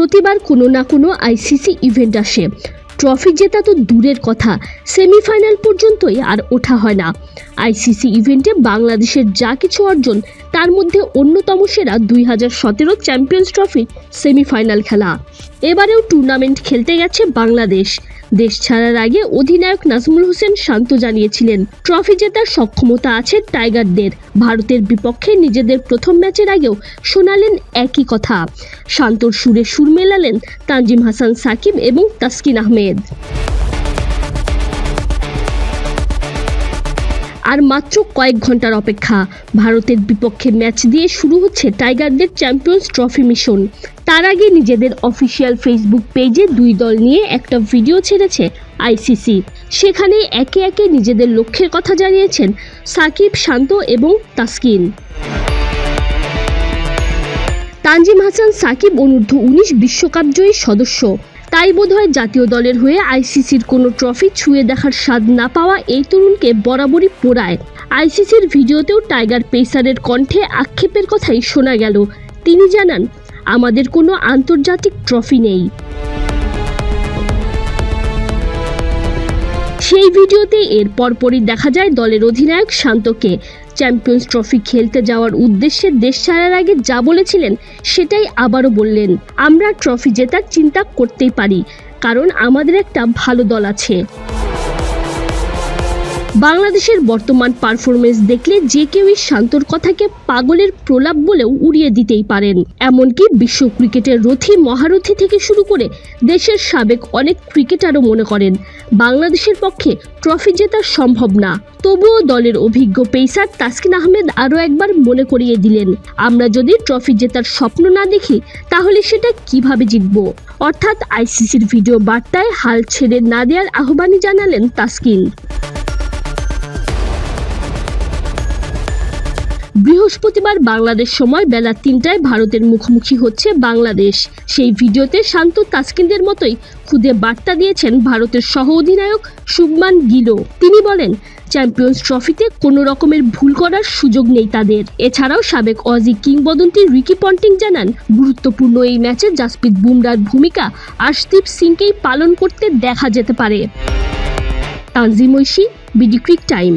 প্রতিবার কোনো না কোনো আইসিসি ইভেন্ট আসে। ট্রফি জেতা তো দূরের কথা সেমিফাইনাল পর্যন্তই আর ওঠা হয় না। আইসিসি ইভেন্টে বাংলাদেশের যা কিছু অর্জন, তার মধ্যে অন্যতম সেরা দুই হাজার সতেরো চ্যাম্পিয়ন্স ট্রফির সেমিফাইনাল খেলা। এবারেও টুর্নামেন্ট খেলতে গেছে বাংলাদেশ। দেশ ছাড়ার আগে অধিনায়ক নাজমুল হোসেন শান্ত জানিয়েছিলেন, ট্রফি জেতার সক্ষমতা আছে টাইগারদের। ভারতের বিপক্ষে নিজেদের প্রথম ম্যাচের আগেও শোনালেন একই কথা। শান্তর সুরে সুর মেলালেন তানজিম হাসান সাকিব এবং তাসকিন আহমেদ। আর মাত্র কয়েক ঘণ্টার অপেক্ষা, ভারতের বিপক্ষে ম্যাচ দিয়ে শুরু হচ্ছে টাইগারদের চ্যাম্পিয়ন্স ট্রফি মিশন। তার আগে নিজেদের অফিসিয়াল ফেসবুক পেজে দুই দল নিয়ে একটা ভিডিও ছেড়েছে আইসিসি সেখানে একে একে নিজেদের লক্ষ্যের কথা জানিয়েছেন সাকিব, শান্ত এবং তাসকিন। তানজিম হাসান, সাকিব অনূর্ধ্ব উনিশ বিশ্বকাপ জয়ী সদস্য। তাই বোধহয় জাতীয় দলের হয়ে আইসিসির কোনো ট্রফি ছুঁয়ে দেখার স্বাদ না পাওয়া এই তরুণকে বরাবরই পোড়ায়। আইসিসির ভিডিওতেও টাইগার পেসারের কণ্ঠে আক্ষেপের কথাই শোনা গেল। তিনি জানান আমাদের কোনো আন্তর্জাতিক ট্রফি নেই। সেই ভিডিওতে এর পরপরই দেখা যায় দলের অধিনায়ক শান্তকে। চ্যাম্পিয়ন্স ট্রফি খেলতে যাওয়ার উদ্দেশ্যে দেশ ছাড়ার আগে যা বলেছিলেন সেটাই আবারও বললেন। আমরা ট্রফি জেতার চিন্তা করতেই পারি, কারণ আমাদের একটা ভালো দল আছে। বাংলাদেশের বর্তমান পারফরমেন্স দেখলে যে কেউই শান্তর কথাকে পাগলের প্রলাপ বলেও উড়িয়ে দিতেই পারেন। এমনকি বিশ্ব ক্রিকেটের রথী মহারথী থেকে শুরু করে দেশের সাবেক অনেক ক্রিকেটারও মনে করেন, বাংলাদেশের পক্ষে ট্রফি জেতা সম্ভব না। তবুও দলের অভিজ্ঞ পেসার তাসকিন আহমেদ আরও একবার মনে করিয়ে দিলেন, আমরা যদি ট্রফি জেতার স্বপ্ন না দেখি, তাহলে সেটা কীভাবে জিতব? অর্থাৎ আইসিসির ভিডিও বার্তায় হাল ছেড়ে না দেওয়ার আহ্বানই জানালেন তাসকিন। বৃহস্পতিবার বাংলাদেশ সময় বেলা তিনটায় ভারতের মুখোমুখি হচ্ছে বাংলাদেশ। সেই ভিডিওতে শান্ত তাসকিনদের মতোই খুদে বার্তা দিয়েছেন ভারতের সহ অধিনায়ক শুভমান গিলো তিনি বলেন, চ্যাম্পিয়ন্স ট্রফিতে কোনো রকমের ভুল করার সুযোগ নেই তাদের। এছাড়াও সাবেক অজি কিংবদন্তি রিকি পন্টিং জানান, গুরুত্বপূর্ণ এই ম্যাচে জাসপ্রীত বুমরার ভূমিকা আশদীপ সিংকেই পালন করতে দেখা যেতে পারে। Tanzim Oishi, BD cric time.